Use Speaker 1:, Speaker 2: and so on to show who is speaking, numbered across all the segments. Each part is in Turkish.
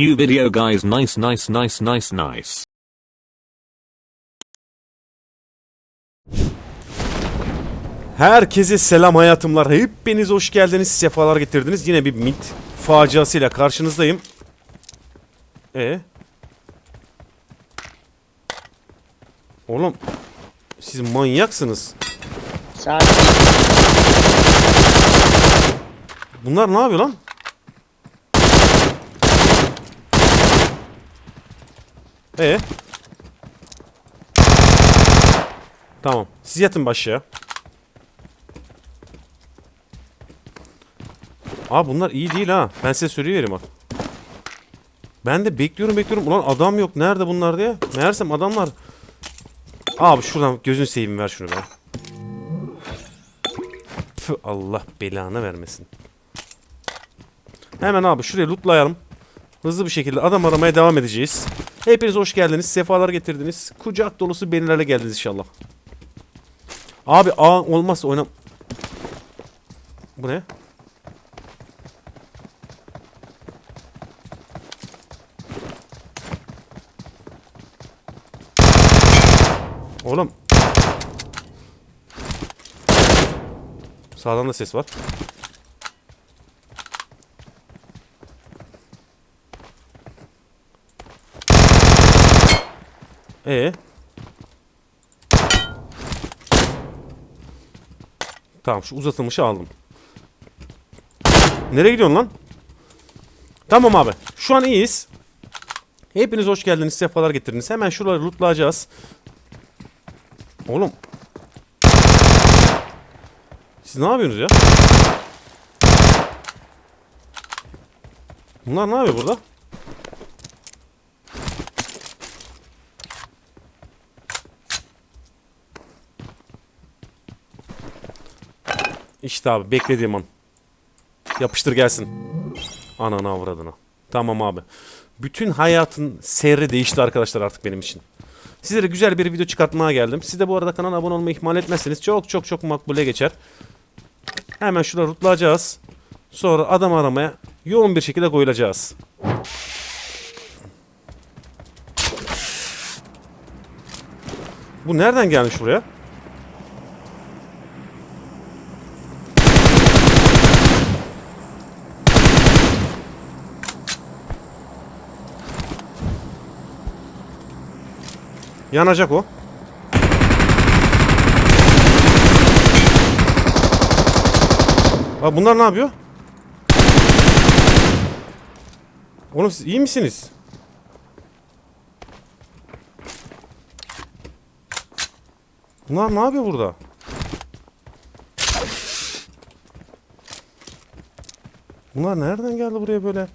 Speaker 1: New video guys nice nice nice nice nice.
Speaker 2: Herkese selam hayatımlar. Hepiniz hoş geldiniz. Sefalar getirdiniz. Yine bir mit faciasıyla karşınızdayım. E Oğlum siz manyaksınız.
Speaker 3: Sakin.
Speaker 2: Bunlar ne yapıyor lan? E Tamam. Siz yatın başya. Abi bunlar iyi değil ha. Ben size söylüyorum bak. Ben de bekliyorum bekliyorum. Ulan adam yok. Nerede bunlar diye. Meğersem adamlar. Abi şuradan gözünü seveyim ver şunu be. Püh, Allah belanı vermesin. Hemen abi şuraya lootlayalım. Hızlı bir şekilde adam aramaya devam edeceğiz. Hepiniz hoş geldiniz. Sefalar getirdiniz. Kucak dolusu benilerle geldiniz inşallah. Abi A olmazsa oynam... Bu ne? Oğlum. Sağdan da ses var. Ee? Tamam şu uzatılmışı aldım. Nereye gidiyorsun lan? Tamam abi. Şu an iyiyiz. Hepiniz hoş geldiniz. Sefalar getirdiniz. Hemen şuraları lootlayacağız. Oğlum. Siz ne yapıyorsunuz ya? Bunlar ne yapıyor burada? İşte abi beklediğim an. Yapıştır gelsin. Ananı avradına. Tamam abi. Bütün hayatın seyri değişti arkadaşlar artık benim için. Sizlere güzel bir video çıkartmaya geldim. Siz de bu arada kanala abone olmayı ihmal etmezseniz çok çok çok makbule geçer. Hemen şurada rutlayacağız. Sonra adam aramaya yoğun bir şekilde koyulacağız. Bu nereden gelmiş buraya? Yanacak o. Abi bunlar ne yapıyor? Oğlum siz iyi misiniz? Bunlar ne yapıyor burada? Bunlar nereden geldi buraya böyle?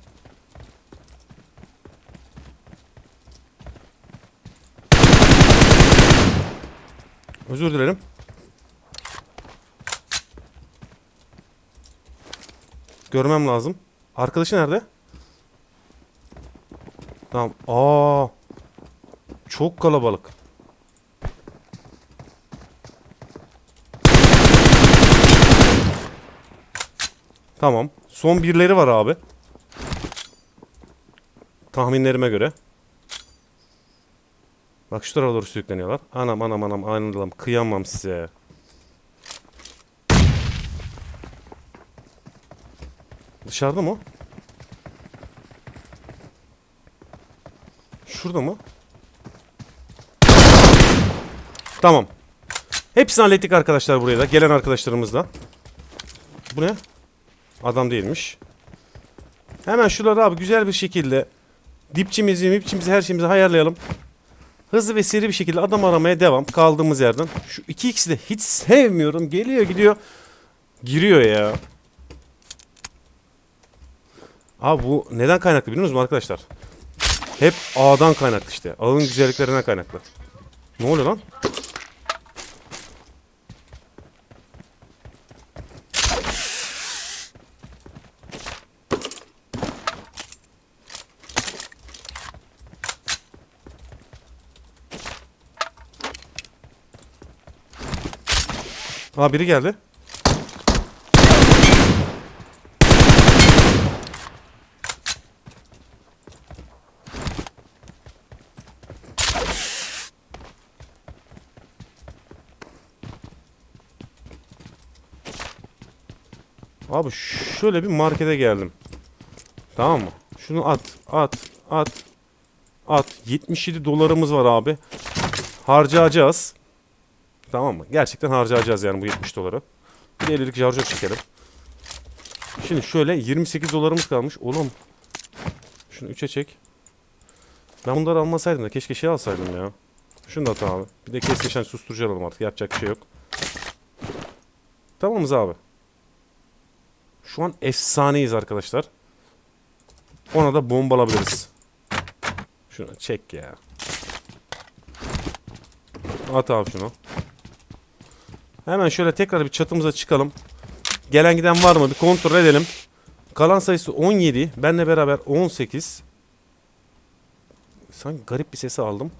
Speaker 2: Özür dilerim. Görmem lazım. Arkadaşı nerede? Tamam. Aa. Çok kalabalık. Tamam. Son birleri var abi. Tahminlerime göre. Bak şu tarafa doğru sürükleniyorlar. Anam anam anam anam kıyamam size. Dışarıda mı? Şurada mı? Tamam. Hepsini hallettik arkadaşlar buraya da. Gelen arkadaşlarımızla. Bu ne? Adam değilmiş. Hemen şuraları abi güzel bir şekilde dipçimizi, mipçimizi, her şeyimizi ayarlayalım. Hızlı ve seri bir şekilde adam aramaya devam. Kaldığımız yerden. Şu iki ikisi de hiç sevmiyorum. Geliyor gidiyor. Giriyor ya. Abi bu neden kaynaklı biliyor musunuz arkadaşlar? Hep A'dan kaynaklı işte. A'nın güzelliklerinden kaynaklı. Ne oluyor lan? Aa biri geldi. Abi şöyle bir markete geldim. Tamam mı? Şunu at, at, at, at. 77 dolarımız var abi. Harcayacağız. Tamam mı? Gerçekten harcayacağız yani bu 70 doları. Bir de 50'lik jarjör çekelim. Şimdi şöyle 28 dolarımız kalmış. Oğlum. Şunu 3'e çek. Ben bunları almasaydım da keşke şey alsaydım ya. Şunu da at abi. Bir de kesmişen susturucu alalım artık. Yapacak bir şey yok. Tamamız abi. Şu an efsaneyiz arkadaşlar. Ona da bomba alabiliriz. Şunu çek ya. At abi şunu. Hemen şöyle tekrar bir çatımıza çıkalım. Gelen giden var mı bir kontrol edelim. Kalan sayısı 17. Benle beraber 18. Sanki garip bir sesi aldım.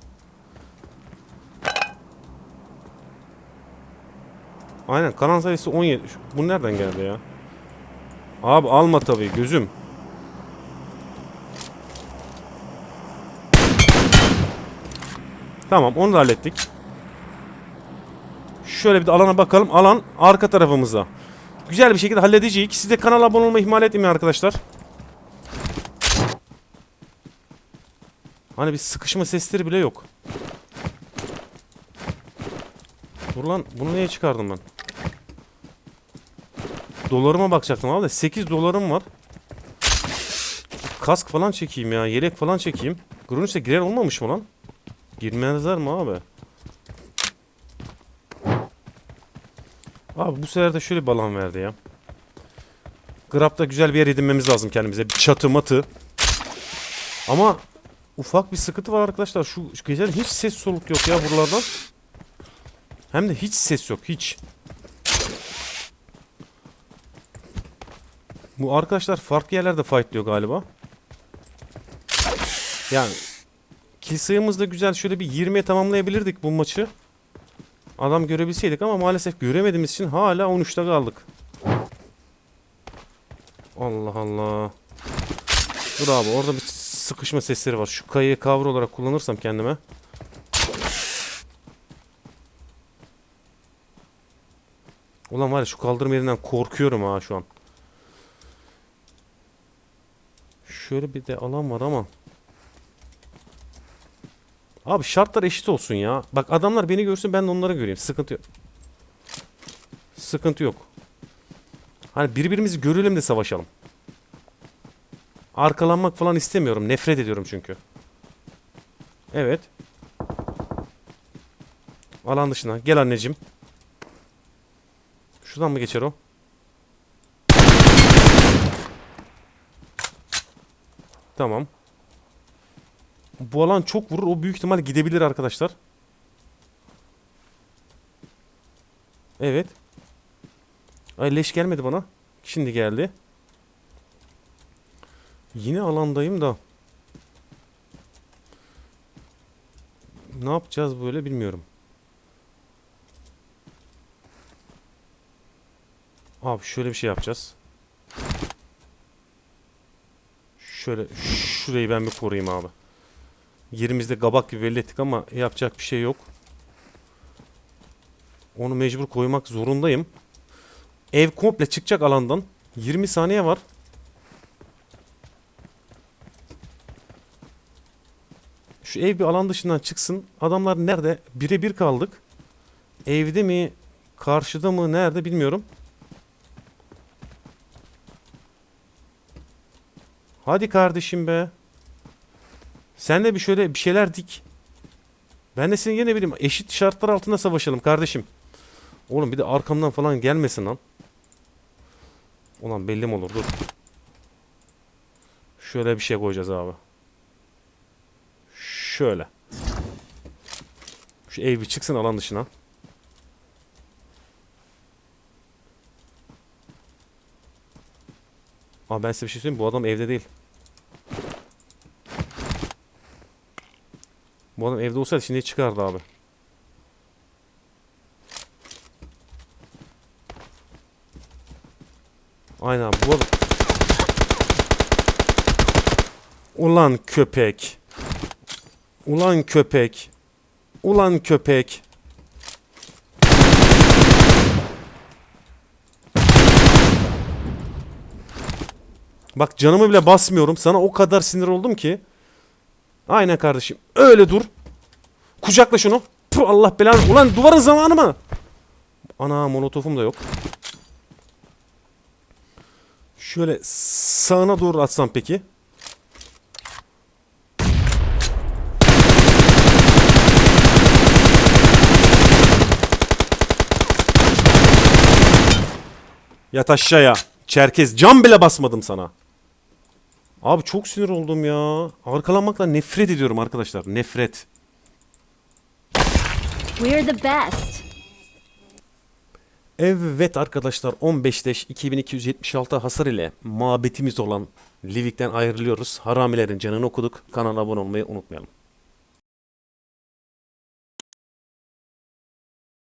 Speaker 2: Aynen kalan sayısı 17. Şu- Bu nereden geldi ya? Abi alma tabii gözüm. Tamam onu da hallettik. Şöyle bir de alana bakalım. Alan arka tarafımızda. Güzel bir şekilde halledeceğiz. Siz de kanala abone olmayı ihmal etmeyin arkadaşlar. Hani bir sıkışma sesleri bile yok. Dur lan bunu neye çıkardım ben? Dolarıma bakacaktım abi de 8 dolarım var. Kask falan çekeyim ya. Yelek falan çekeyim. Grunç'e girer olmamış mı lan? Girmezler mi abi? Abi bu sefer de şöyle bir verdi ya. Grab'da güzel bir yer edinmemiz lazım kendimize. Bir çatı matı. Ama ufak bir sıkıntı var arkadaşlar. Şu, şu hiç ses soluk yok ya buralardan. Hem de hiç ses yok. Hiç. Bu arkadaşlar farklı yerlerde fightlıyor galiba. Yani kill sayımız da güzel. Şöyle bir 20'ye tamamlayabilirdik bu maçı. Adam görebilseydik ama maalesef göremediğimiz için hala 13'te kaldık. Allah Allah. Dur abi orada bir sıkışma sesleri var. Şu kayayı cover olarak kullanırsam kendime. Ulan var ya şu kaldırım yerinden korkuyorum ha şu an. Şöyle bir de alan var ama. Abi şartlar eşit olsun ya. Bak adamlar beni görsün ben de onları göreyim. Sıkıntı yok. Sıkıntı yok. Hani birbirimizi görelim de savaşalım. Arkalanmak falan istemiyorum. Nefret ediyorum çünkü. Evet. Alan dışına. Gel anneciğim. Şuradan mı geçer o? Tamam. Bu alan çok vurur. O büyük ihtimal gidebilir arkadaşlar. Evet. Ay leş gelmedi bana. Şimdi geldi. Yine alandayım da. Ne yapacağız böyle bilmiyorum. Abi şöyle bir şey yapacağız. Şöyle şurayı ben bir koruyayım abi. Yerimizde gabak gibi belli ettik ama yapacak bir şey yok. Onu mecbur koymak zorundayım. Ev komple çıkacak alandan. 20 saniye var. Şu ev bir alan dışından çıksın. Adamlar nerede? Birebir kaldık. Evde mi? Karşıda mı? Nerede bilmiyorum. Hadi kardeşim be. Sen de bir şöyle bir şeyler dik. Ben de senin yine bileyim eşit şartlar altında savaşalım kardeşim. Oğlum bir de arkamdan falan gelmesin lan. Ulan belli mi olur dur. Şöyle bir şey koyacağız abi. Şöyle. Şu ev bir çıksın alan dışına. Aa ben size bir şey söyleyeyim bu adam evde değil. Bu adam evde olsaydı şimdi çıkardı abi. Aynen bu adam... Ulan köpek. Ulan köpek. Ulan köpek. Bak canımı bile basmıyorum. Sana o kadar sinir oldum ki. Aynen kardeşim. Öyle dur. Kucakla şunu. Puh, Allah belanı. Ulan duvarın zamanı mı? Ana molotofum da yok. Şöyle sağına doğru atsam peki. Yat aşağıya. Çerkez. Cam bile basmadım sana. Abi çok sinir oldum ya. Arkalanmaktan nefret ediyorum arkadaşlar. Nefret.
Speaker 3: We're the best.
Speaker 2: Evet arkadaşlar 15 leş 2276 hasar ile mabetimiz olan Livik'ten ayrılıyoruz. Haramilerin canını okuduk. Kanala abone olmayı unutmayalım.